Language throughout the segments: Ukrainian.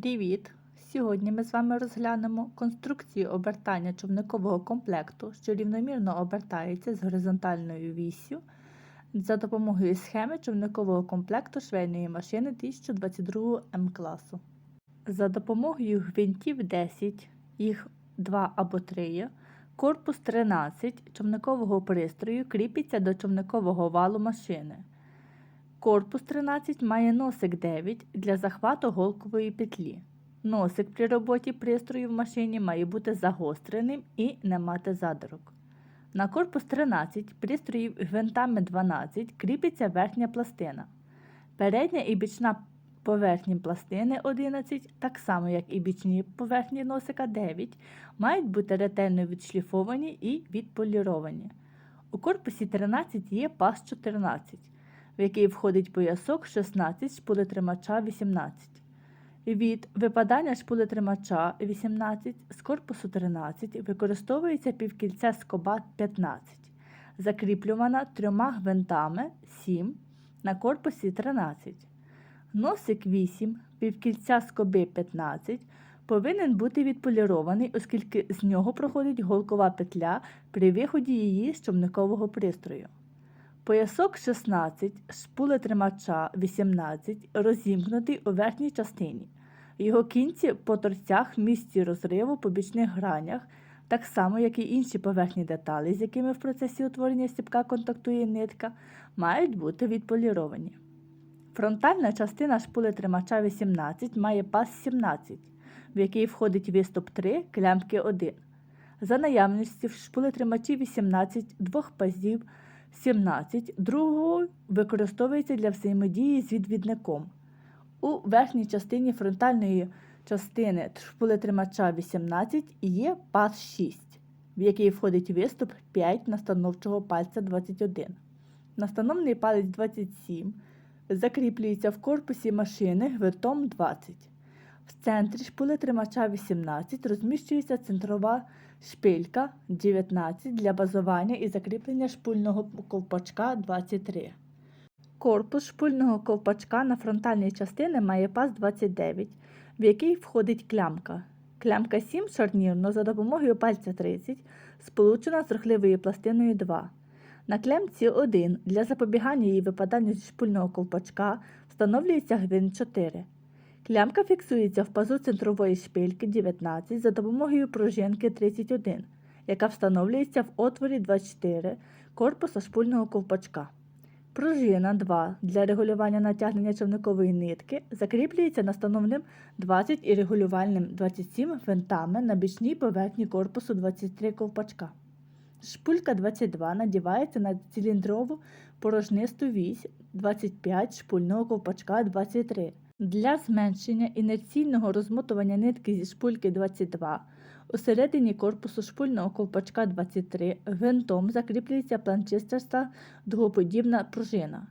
Привіт! Сьогодні ми з вами розглянемо конструкцію обертання човникового комплекту, що рівномірно обертається з горизонтальною віссю за допомогою схеми човникового комплекту швейної машини 1022 М класу. За допомогою гвинтів 10, їх 2 або 3, корпус 13 човникового пристрою кріпиться до човникового валу машини. Корпус 13 має носик 9 для захвату голкової петлі. Носик при роботі пристрою в машині має бути загостреним і не мати задирок. На корпус 13 пристроїв гвинтами 12 кріпиться верхня пластина. Передня і бічна поверхні пластини 11, так само як і бічні поверхні носика 9, мають бути ретельно відшліфовані і відполіровані. У корпусі 13 є пас 14 в який входить поясок 16 шпулетримача 18. Від випадання шпулетримача 18 з корпусу 13 використовується півкільце скоба 15, закріплювана трьома гвинтами 7 на корпусі 13. Носик 8 півкільця скоби 15 повинен бути відполірований, оскільки з нього проходить голкова петля при виході її з човникового пристрою. Поясок 16, шпулетримача 18 розімкнутий у верхній частині. Його кінці по торцях місці розриву по бічних гранях, так само, як і інші поверхні деталі, з якими в процесі утворення стіпка контактує нитка, мають бути відполіровані. Фронтальна частина шпулетримача 18 має пас 17, в який входить виступ 3 клямки 1. За наявності в шпулетримачі 18 двох пазів 17 другого використовується для взаємодії з відвідником. У верхній частині фронтальної частини шпулетримача 18 є пас 6, в який входить виступ 5 настановчого пальця 21. Настановний палець 27 закріплюється в корпусі машини гвинтом 20. В центрі шпулетримача 18 розміщується центрова шпилька 19 для базування і закріплення шпульного ковпачка 23. Корпус шпульного ковпачка на фронтальній частині має пас 29, в який входить клямка. Клямка 7 шарнірно за допомогою пальця 30 сполучена з рухливою пластиною 2. На клямці 1 для запобігання її випаданню зі шпульного ковпачка встановлюється гвинт 4. Клямка фіксується в пазу центрової шпильки 19 за допомогою пружинки 31, яка встановлюється в отворі 24 корпуса шпульного ковпачка. Пружина 2 для регулювання натягнення човникової нитки закріплюється настановним 20 і регулювальним 27 гвинтами на бічній поверхні корпусу 23 ковпачка. Шпулька 22 надівається на циліндрову порожнисту вісь 25 шпульного ковпачка 23. Для зменшення інерційного розмотування нитки зі шпульки 22 у середині корпусу шпульного ковпачка 23 гвинтом закріплюється планчистаста дугоподібна пружина.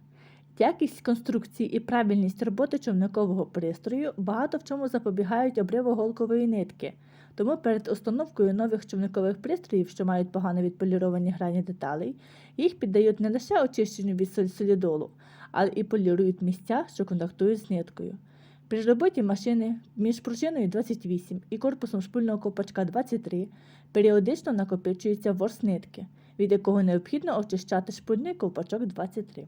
Якість конструкції і правильність роботи човникового пристрою багато в чому запобігають обриву голкової нитки, тому перед установкою нових човникових пристроїв, що мають погано відполіровані грані деталей, їх піддають не лише очищенню від солідолу, але і полірують місця, що контактують з ниткою. При роботі машини між пружиною 28 і корпусом шпульного ковпачка 23 періодично накопичується ворс нитки, від якого необхідно очищати шпульний ковпачок 23.